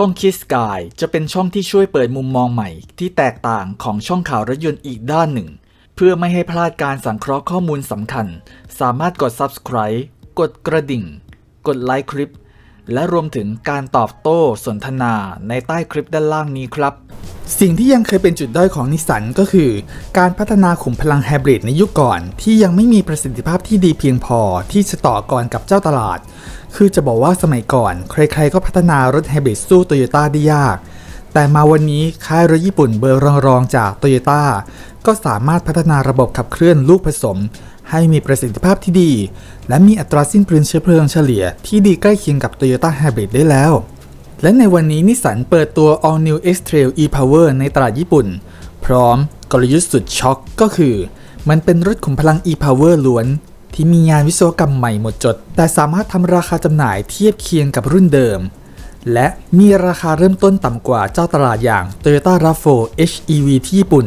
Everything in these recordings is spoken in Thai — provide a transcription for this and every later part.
ช่องคิสกายจะเป็นช่องที่ช่วยเปิดมุมมองใหม่ ที่แตกต่างของช่องข่าวรถยนต์อีกด้านหนึ่ง เพื่อไม่ให้พลาดการสังเคราะห์ข้อมูลสำคัญ สามารถกด subscribe กดกระดิ่ง กดไลค์คลิป และรวมถึงการตอบโต้สนทนาในใต้คลิปด้านล่างนี้ครับ สิ่งที่ยังเคยเป็นจุดด้อยของนิสสันก็คือ การพัฒนาขุมพลังไฮบริดในยุคก่อน ที่ยังไม่มีประสิทธิภาพที่ดีเพียงพอที่จะต่อกรกับเจ้าตลาด คือจะบอกว่าสมัยก่อน ใครๆก็พัฒนารถไฮบริดสู้โตโยต้าได้ยาก แต่มาวันนี้ค่ายรถญี่ปุ่นเบอร์รองๆจากโตโยต้าก็สามารถพัฒนาระบบขับเคลื่อนลูกผสม ให้มีประสิทธิภาพที่ดี และมีอัตราสิ้นเปลืองเชื้อเพลิงเฉลี่ยที่ดีใกล้เคียงกับ Toyota Hybrid ได้แล้ว และในวันนี้นิสสันเปิดตัว All New X-Trail e-Power ในตลาดญี่ปุ่น พร้อมกลยุทธ์สุดช็อกก็คือ มันเป็นรถขุมพลัง e-Power ล้วน ที่มีงานวิศวกรรมใหม่หมดจด แต่สามารถทำราคาจำหน่ายเทียบเคียงกับรุ่นเดิม และมีราคาเริ่มต้นต่ำกว่าเจ้าตลาดอย่าง Toyota RAV4 HEV ที่ญี่ปุ่น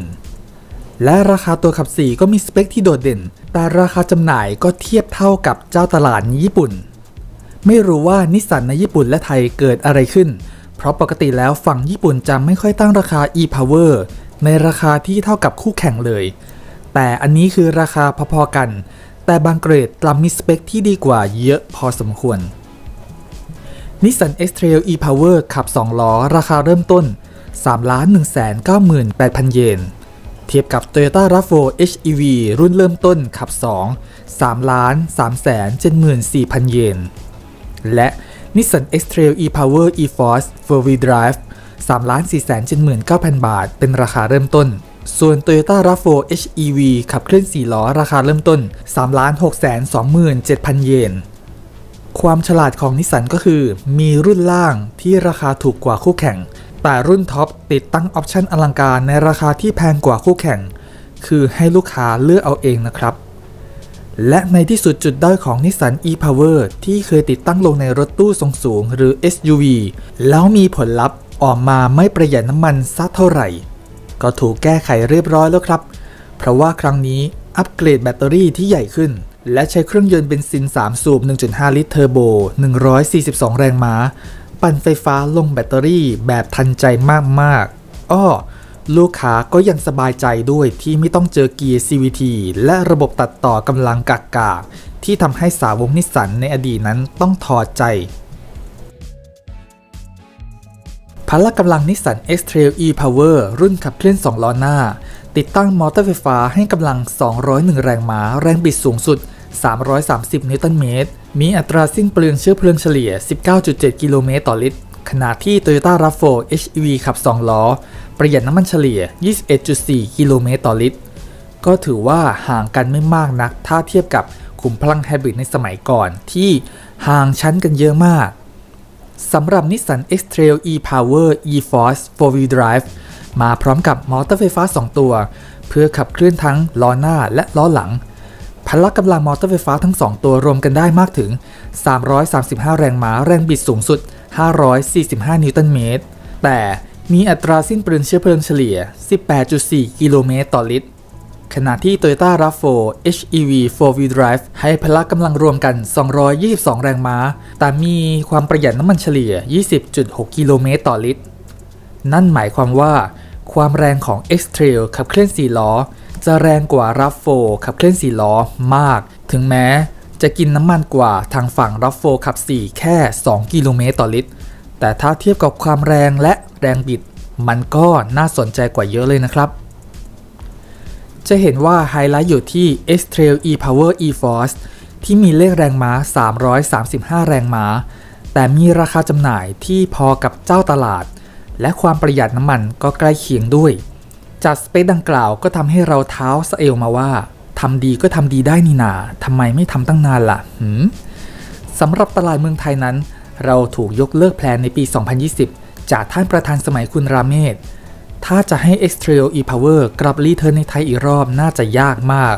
และราคาตัวขับ 4 ก็มีสเปคที่โดดเด่น แต่ราคาจำหน่ายก็เทียบเท่ากับเจ้าตลาดในญี่ปุ่น ไม่รู้ว่านิสสันในญี่ปุ่นและไทยเกิดอะไรขึ้น เพราะปกติแล้วฝั่งญี่ปุ่นจะไม่ค่อยตั้งราคา e-power ในราคาที่เท่ากับคู่แข่งเลย แต่อันนี้คือราคาพอๆกัน แต่บางเกรดกลับมีสเปคที่ดีกว่าเยอะพอสมควรนิสสัน X-Trail e-Power ขับ 2 ล้อ ราคาเริ่มต้น 3 1 9 8 0 0 0 เยน เทียบกับ Toyota RAV4 HEV รุ่นเริ่มต้นขับ 2 3 3 7 4 0 0 0 เยน และ Nissan X-Trail e-Power e-Force 4 w d r i v e 3 4 7 9 0 0 0 บาท เป็นราคาเริ่มต้น ส่วน Toyota RAV4 HEV ขับเคลื่อน 4 ล้อ ราคาเริ่มต้น 3 6 2 7 0 0 0 เยน ความฉลาดของนิสสันก็คือ มีรุ่นล่างที่ราคาถูกกว่าคู่แข่ง แต่รุ่นท็อปติดตั้งออปชั่นอลังการในราคาที่แพงกว่าคู่แข่ง คือให้ลูกค้าเลือกเอาเองนะครับ และในที่สุดจุดด้อยของ Nissan e-Power ที่เคยติดตั้งลงในรถตู้ทรงสูงหรือ SUV แล้วมีผลลัพธ์ออกมาไม่ประหยัดน้ำมันสักเท่าไหร่ ก็ถูกแก้ไขเรียบร้อยแล้วครับ เพราะว่าครั้งนี้อัปเกรดแบตเตอรี่ที่ใหญ่ขึ้น และใช้เครื่องยนต์เบนซิน 3 สูบ 1.5 ลิตรเทอร์โบ 142 แรงม้า ปั่นไฟฟ้าลงแบตเตอรี่แบบทันใจมากๆอ้อ ลูกค้าก็ยังสบายใจด้วยที่ไม่ต้องเจอเกียร์ CVT และระบบตัดต่อกำลังกากาที่ทำให้สาวกนิสสันในอดีตนั้นต้องถอดใจ พละกำลังนิสสัน X-Trail e-Power รุ่นขับเคลื่อน 2 ล้อหน้า ติดตั้งมอเตอร์ไฟฟ้าให้กำลัง 201 แรงม้า แรงบิดสูงสุด 330 นิวตันเมตร มีอัตราสิ้นเปลืองเชื้อเพลิงเฉลี่ย 19.7 กิโลเมตรต่อลิตร ขณะที่ Toyota RAV4 HEV ขับ 2 ล้อ ประหยัดน้ำมันเฉลี่ย 21.4 กิโลเมตรต่อลิตร ก็ถือว่าห่างกันไม่มากนัก ถ้าเทียบกับขุมพลังไฮบริดในสมัยก่อนที่ห่างชั้นกันเยอะมากสำหรับ Nissan X-Trail e-Power e-Force 4 Wheel Drive มาพร้อมกับมอเตอร์ไฟฟ้า 2 ตัว เพื่อขับเคลื่อนทั้งล้อหน้าและล้อหลัง พละกำลังมอเตอร์ไฟฟ้าทั้ง 2 ตัวรวมกันได้มากถึง 335 แรงม้าแรงบิดสูงสุด 545 นิวตันเมตร แต่มีอัตราสิ้นเปลืองเชื้อเพลิงเฉลี่ย 18.4 กิโลเมตรต่อลิตร ขณะที่ Toyota RAV4 HEV 4 Wheel Drive ให้พละกำลังรวมกัน 222 แรงม้า แต่มีความประหยัดน้ำมันเฉลี่ย 20.6 กิโลเมตรต่อลิตร นั่นหมายความว่า ความแรงของ X-Trail ขับเคลื่อน4ล้อ จะแรงกว่า RAV4 ขับเคลื่อน4ล้อมาก ถึงแม้ จะกินน้ำมันกว่าทางฝั่ง RAV4 ขับ 4 แค่ 2 กิโลเมตรต่อลิตร แต่ถ้าเทียบกับความแรงและแรงบิด มันก็น่าสนใจกว่าเยอะเลยนะครับ จะเห็นว่าไฮไลท์อยู่ที่ X-Trail e-Power e-Force ที่มีเลขแรงม้า 335 แรงม้า แต่มีราคาจำหน่ายที่พอกับเจ้าตลาด และความประหยัดน้ำมันก็ใกล้เคียงด้วย จากสเปคดังกล่าวก็ทำให้เราเท้าสเอวมาว่า ทำดีก็ทำดีได้นี่นาทำไมไม่ทำตั้งนานล่ะหืมสำหรับตลาดเมืองไทยนั้น เราถูกยกเลิกแพลนในปี 2020 จากท่านประธานสมัยคุณราเมศ ถ้าจะให้ X-Trail e-Power กลับรีเทิร์นในไทยอีกรอบน่าจะยากมาก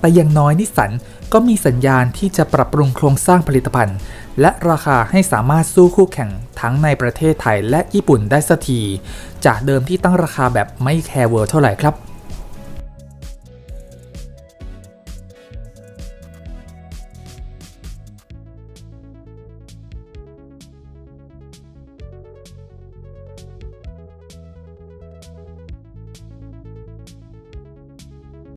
แต่อย่างน้อยนิสสันก็มีสัญญาณที่จะปรับปรุงโครงสร้างผลิตภัณฑ์ และราคาให้สามารถสู้คู่แข่งทั้งในประเทศไทยและญี่ปุ่นได้สักที จากเดิมที่ตั้งราคาแบบไม่แคร์เวิร์เท่าไหร่ครับ